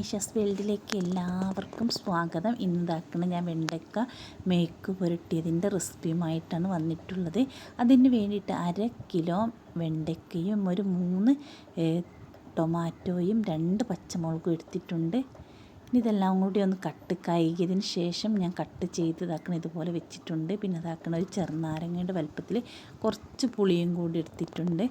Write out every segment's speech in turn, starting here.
അനീഷസ് വേൾഡിലേക്ക് എല്ലാവർക്കും സ്വാഗതം. ഇന്നതാക്കുന്ന ഞാൻ വെണ്ടക്ക മേക്ക് പുരട്ടിയതിന്റെ റെസിപ്പിയുമായിട്ടാണ് വന്നിട്ടുള്ളത്. അതിന് വേണ്ടിയിട്ട് അര കിലോ വെണ്ടയ്ക്കയും ഒരു മൂന്ന് ടൊമാറ്റോയും രണ്ട് പച്ചമുളകും എടുത്തിട്ടുണ്ട്. ഇതെല്ലാം കൂടി ഒന്ന് കട്ട് കഴുകിയതിന് ശേഷം ഞാൻ കട്ട് ചെയ്ത് ഇതാക്കണ ഇതുപോലെ വെച്ചിട്ടുണ്ട്. പിന്നെ ഇതാക്കണ ഒരു ചെറുനാരങ്ങയുടെ വലുപ്പത്തിൽ കുറച്ച് പുളിയും കൂടി എടുത്തിട്ടുണ്ട്.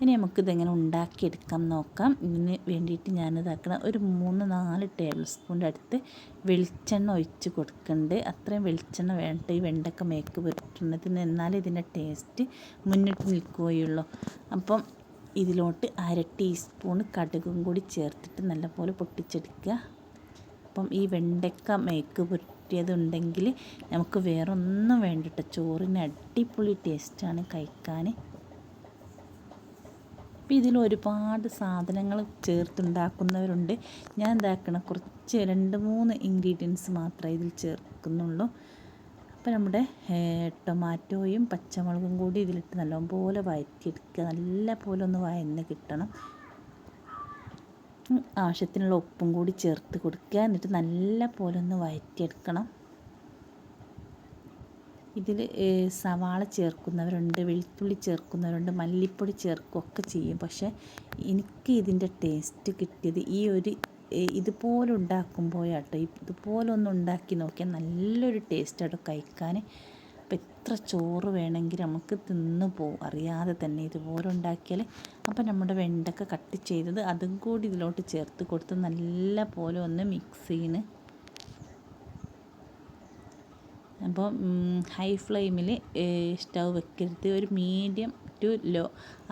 ഇനി നമുക്കിതെങ്ങനെ ഉണ്ടാക്കിയെടുക്കാം നോക്കാം. ഇതിന് വേണ്ടിയിട്ട് ഞാൻ ഇതാക്കണം ഒരു മൂന്ന് നാല് ടേബിൾ സ്പൂണിന്റെ അടുത്ത് വെളിച്ചെണ്ണ ഒഴിച്ച് കൊടുക്കുന്നുണ്ട്. അത്രയും വെളിച്ചെണ്ണ വേണ്ട ഈ വെണ്ടക്ക മേക്ക് പുരട്ടുന്നതിന് എന്നാലേ ഇതിന്റെ ടേസ്റ്റ് മുന്നിട്ട് നിൽക്കുകയുള്ളൂ. അപ്പം ഇതിലോട്ട് അര ടീസ്പൂൺ കടുകും കൂടി ചേർത്തിട്ട് നല്ലപോലെ പൊട്ടിച്ചെടുക്കുക. അപ്പം ഈ വെണ്ടയ്ക്ക മേക്ക് പുരട്ടിയതുണ്ടെങ്കിൽ നമുക്ക് വേറെ ഒന്നും വേണ്ടിട്ട് ചോറിന് അടിപൊളി ടേസ്റ്റാണ് കഴിക്കാൻ. അപ്പം ഇതിൽ ഒരുപാട് സാധനങ്ങൾ ചേർത്തുണ്ടാക്കുന്നവരുണ്ട്. ഞാൻ എന്താക്കണ കുറച്ച് രണ്ട് മൂന്ന് ഇൻഗ്രീഡിയൻസ് മാത്രമേ ഇതിൽ ചേർക്കുന്നുള്ളൂ. അപ്പോൾ നമ്മുടെ ടൊമാറ്റോയും പച്ചമുളകും കൂടി ഇതിലിട്ട് നല്ലപോലെ വഴറ്റിയെടുക്കുക നല്ല പോലെ ഒന്ന് വയന്ന് കിട്ടണം. ആവശ്യത്തിനുള്ള ഉപ്പും കൂടി ചേർത്ത് കൊടുക്കുക. എന്നിട്ട് നല്ല പോലെ ഒന്ന് വഴറ്റിയെടുക്കണം ഇതിൽ സവാള ചേർക്കുന്നവരുണ്ട് വെളുത്തുള്ളി ചേർക്കുന്നവരുണ്ട് മല്ലിപ്പൊടി ചേർക്കുകയൊക്കെ ചെയ്യും. പക്ഷേ എനിക്ക് ഇതിന്റെ ടേസ്റ്റ് കിട്ടിയത് ഈ ഒരു ഇതുപോലെ ഉണ്ടാക്കുമ്പോഴാട്ടോ. ഇതുപോലെ ഒന്ന് ഉണ്ടാക്കി നോക്കിയാൽ നല്ലൊരു ടേസ്റ്റാട്ടോ കഴിക്കാൻ. അപ്പം എത്ര ചോറ് വേണമെങ്കിൽ നമുക്ക് തിന്നു പോവും. അറിയാതെ തന്നെ ഇതുപോലെ ഉണ്ടാക്കിയാൽ അപ്പം നമ്മുടെ വെണ്ടക്ക കട്ട് ചെയ്തത് അതും കൂടി ഇതിലോട്ട് ചേർത്ത് കൊടുത്ത് നല്ല പോലെ ഒന്ന് മിക്സ് ചെയ്യുന്നു അപ്പോൾ ഹൈ ഫ്ലെയിമിൽ സ്റ്റൗ വെക്കരുത്. ഒരു മീഡിയം ടു ലോ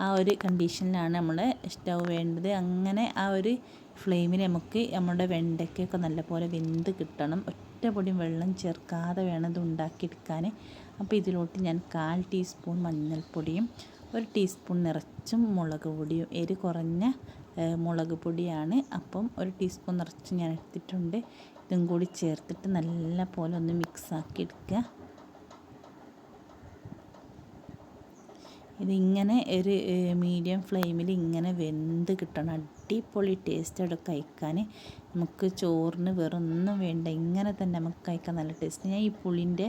ആ ഒരു കണ്ടീഷനിലാണ് നമ്മൾ സ്റ്റൗ വേണ്ടത്. അങ്ങനെ ആ ഒരു ഫ്ലെയിമിൽ നമുക്ക് നമ്മുടെ വെണ്ടയ്ക്കൊക്കെ നല്ലപോലെ വെന്ത് കിട്ടണം. ഒറ്റ പൊടി വെള്ളം ചേർക്കാതെ വേണം ഇത് ഉണ്ടാക്കിയെടുക്കാൻ അപ്പോൾ ഇതിലോട്ട് ഞാൻ കാൽ ടീസ്പൂൺ മഞ്ഞൾപ്പൊടിയും ഒരു ടീസ്പൂൺ നിറച്ചും മുളക് പൊടിയും എരി കുറഞ്ഞ മുളക് പൊടിയാണ്. അപ്പം ഒരു ടീസ്പൂൺ നിറച്ചും ഞാൻ എടുത്തിട്ടുണ്ട്. ഇതും കൂടി ചേർത്തിട്ട് നല്ല പോലെ ഒന്ന് മിക്സാക്കി എടുക്കുക ഇതിങ്ങനെ ഒരു മീഡിയം ഫ്ലെയിമിൽ ഇങ്ങനെ വെന്ത് കിട്ടണം. അടിപൊളി ടേസ്റ്റോടെ കഴിക്കാൻ നമുക്ക് ചോറിന് വേറൊന്നും വേണ്ട. ഇങ്ങനെ തന്നെ നമുക്ക് കഴിക്കാൻ നല്ല ടേസ്റ്റ് ഞാൻ ഈ പുളിന്റെ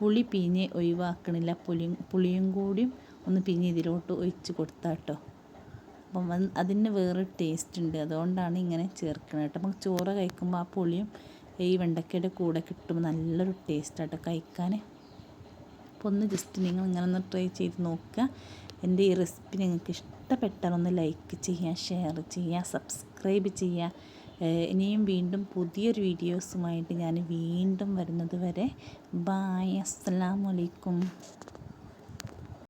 പുളി പിഞ്ഞ് ഒഴിവാക്കണില്ല. പുളിയും പുളിയും കൂടിയും ഒന്ന് പിഞ്ഞ് ഇതിലോട്ട് ഒഴിച്ച് കൊടുത്താൽ കേട്ടോ അപ്പം അതിന് വേറെ ടേസ്റ്റ് ഉണ്ട്. അതുകൊണ്ടാണ് ഇങ്ങനെ ചേർക്കുന്നത് കേട്ടോ നമുക്ക് ചോറ് കഴിക്കുമ്പോൾ ആ പുളിയും ഈ വെണ്ടക്കയുടെ കൂടെ കിട്ടുമ്പോൾ നല്ലൊരു ടേസ്റ്റാട്ടോ കഴിക്കാൻ അപ്പോൾ ഒന്ന് ജസ്റ്റ് നിങ്ങൾ ഇങ്ങനെ ഒന്ന് ട്രൈ ചെയ്ത് നോക്കുക. എന്റെ ഈ റെസിപ്പി നിങ്ങൾക്ക് ഇഷ്ടപ്പെട്ടാൽ ഒന്ന് ലൈക്ക് ചെയ്യുക ഷെയർ ചെയ്യുക സബ്സ്ക്രൈബ് ചെയ്യുക. ഇനിയും വീണ്ടും പുതിയൊരു വീഡിയോസുമായിട്ട് ഞാൻ വീണ്ടും വരുന്നത് വരെ. ബായ്. അസ്സലാമലൈക്കും